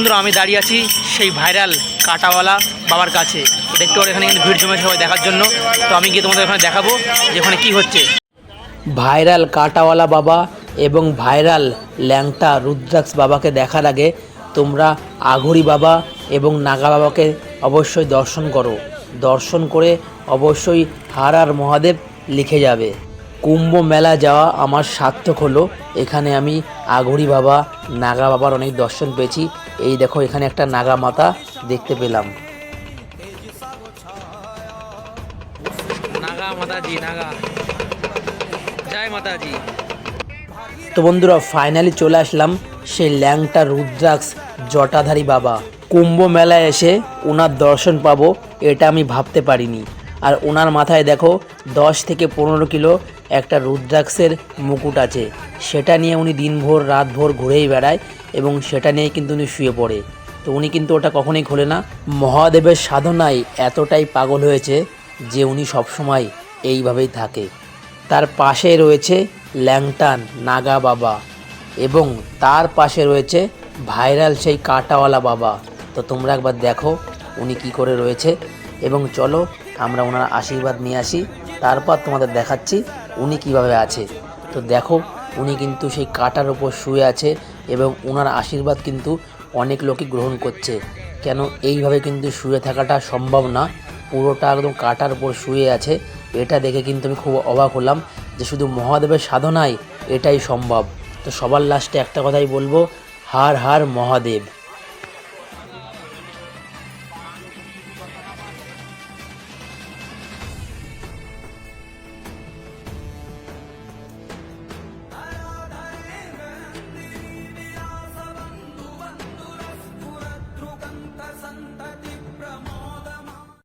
বন্ধুরা, আমি দাঁড়িয়ে আছি সেই ভাইরাল কাটাওয়ালা বাবার কাছে। দেখতে পারো এখানে কিন্তু ভিড় জমেছে সবাই দেখার জন্য। তো আমি গিয়ে তোমাদের ওখানে দেখাবো যে ওখানে কী হচ্ছে। ভাইরাল কাটাওয়ালা বাবা এবং ভাইরাল ল্যাংটা রুদ্রাক্ষ বাবাকে দেখার আগে তোমরা আঘুরি বাবা এবং নাগা বাবাকে অবশ্যই দর্শন করো। দর্শন করে অবশ্যই হার আর মহাদেব লিখে যাবে। কুম্ভ মেলা যাওয়া আমার সার্থক হলো। এখানে আমি আঘুরি বাবা, নাগা বাবার অনেক দর্শন পেয়েছি। এই দেখো এখানে একটা নাগা মাতা দেখতে পেলাম। নাগা মাতাজি নাগা। জয় মাতাজি। তো বন্ধুরা ফাইনালি চলে আসলাম সেই ল্যাংটা রুদ্রাক্ষ জটাধারী বাবা। কুম্ভ মেলায় এসে ওনার দর্শন পাবো এটা আমি ভাবতে পারিনি। আর ওনার মাথায় দেখো দশ থেকে পনেরো কিলো একটা রুদ্রাক্ষের মুকুট আছে। সেটা নিয়ে উনি দিনভর, রাতভর ঘুরেই বেড়ায় এবং সেটা নিয়ে কিন্তু উনি শুয়ে পড়ে। তো উনি কিন্তু ওটা কখনোই খোলে না। মহাদেবের সাধনায় এতটাই পাগল হয়েছে যে উনি সবসময় এইভাবেই থাকে। তার পাশে রয়েছে ল্যাংটান, নাগা বাবা এবং তার পাশে রয়েছে ভাইরাল সেই কাটাওয়ালা বাবা। তো তোমরা একবার দেখো উনি কি করে রয়েছে। এবং চলো আমরা ওনার আশীর্বাদ নিয়ে আসি। তারপর তোমাদের দেখাচ্ছি উনি কীভাবে আছে? তো দেখো, উনি কিন্তু সেই কাটার ওপর শুয়ে আছে এবং ওনার আশীর্বাদ কিন্তু অনেক লোকই গ্রহণ করছে। কেন? এইভাবে কিন্তু শুয়ে থাকাটা সম্ভব না। পুরোটা একদম কাটার উপর শুয়ে আছে। এটা দেখে কিন্তু আমি খুব অবাক হলাম যে শুধু মহাদেবের সাধনায় এটাই সম্ভব। তো সবার লাস্টে একটা কথাই বলব, হার হার মহাদেব।